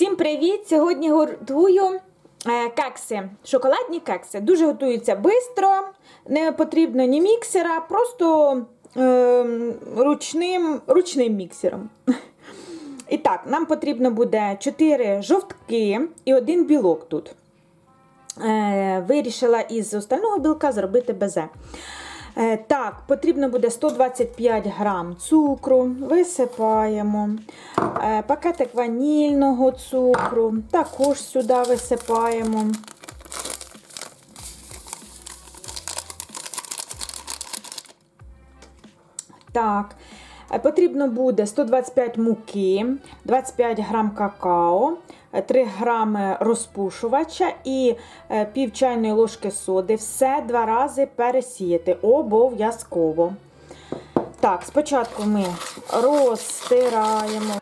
Всім привіт! Сьогодні готую е, кекси, шоколадні кекси. Дуже готуються швидко, не потрібно ні міксера, просто е, ручним, ручним міксером. І так, нам потрібно буде 4 жовтки і один білок тут. Е, Вирішила із остального білка зробити безе. Е, Так, потрібно буде 125 грам цукру, висипаємо. Е, Пакетик ванільного цукру, також сюди висипаємо. Так, потрібно буде 125 муки, 25 грам какао, е, 3 грами розпушувача і е, пів чайної ложки соди. Все два рази пересіяти обов'язково. Так, спочатку ми розтираємо.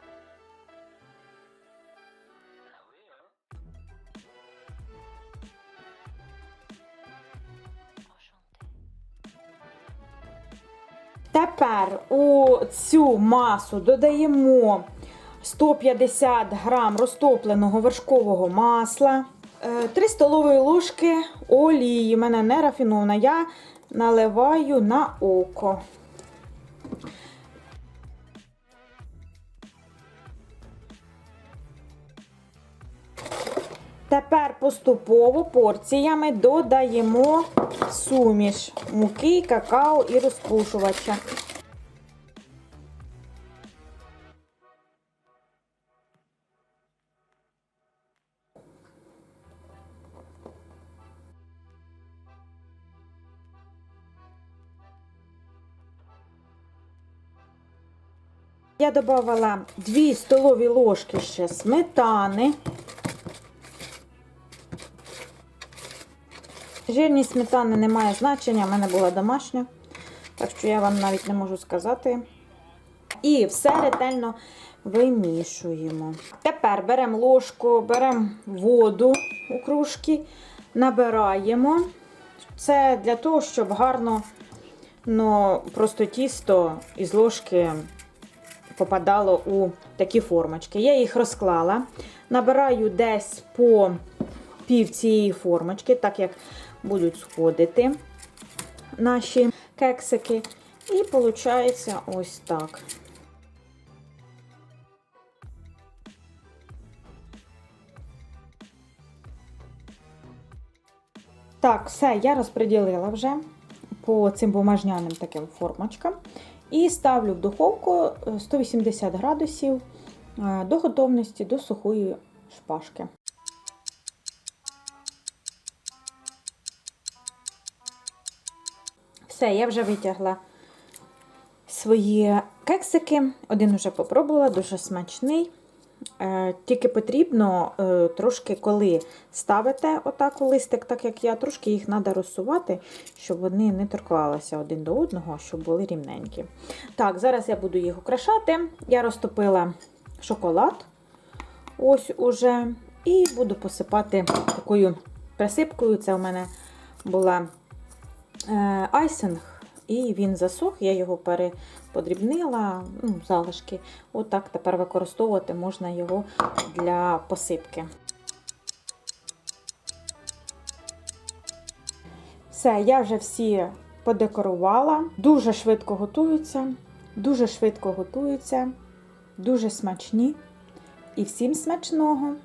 Тепер у цю масу додаємо 150 грам розтопленого вершкового масла, 3 столові ложки олії. У мене не рафінована, я наливаю на око. Тепер поступово порціями додаємо суміш муки, какао і розпушувача. Я додавала 2 столові ложки ще сметани. Жирність сметани не має значення, в мене була домашня, так що я вам навіть не можу сказати. І все ретельно вимішуємо. Тепер беремо ложку, беремо воду у кружки, набираємо. Це для того, щоб гарно ну, просто тісто із ложки попадало у такі формочки. Я їх розклала. Набираю десь по пів цієї формочки, так як будуть сходити наші кексики. І виходить ось так. Так, все, я розподілила вже по цим бумажняним таким формочкам. І ставлю в духовку 180 градусів е, до готовності до сухої шпажки. Все, я вже витягла свої кексики. Один вже попробувала, дуже смачний. Е, Тільки потрібно е, трошки, коли ставите отак у листик, так як я, трошки їх треба розсувати, щоб вони не торкалися один до одного, щоб були рівненькі. Так, зараз я буду їх украшати. Я розтопила шоколад. Ось уже. І буду посипати такою присипкою. Це у мене була айсинг, і він засох, я його переподрібнила, ну, залишки. Отак тепер використовувати можна його для посипки. Все, я вже всі подекорувала. Дуже швидко готуються, дуже швидко готуються, дуже смачні. І всім смачного!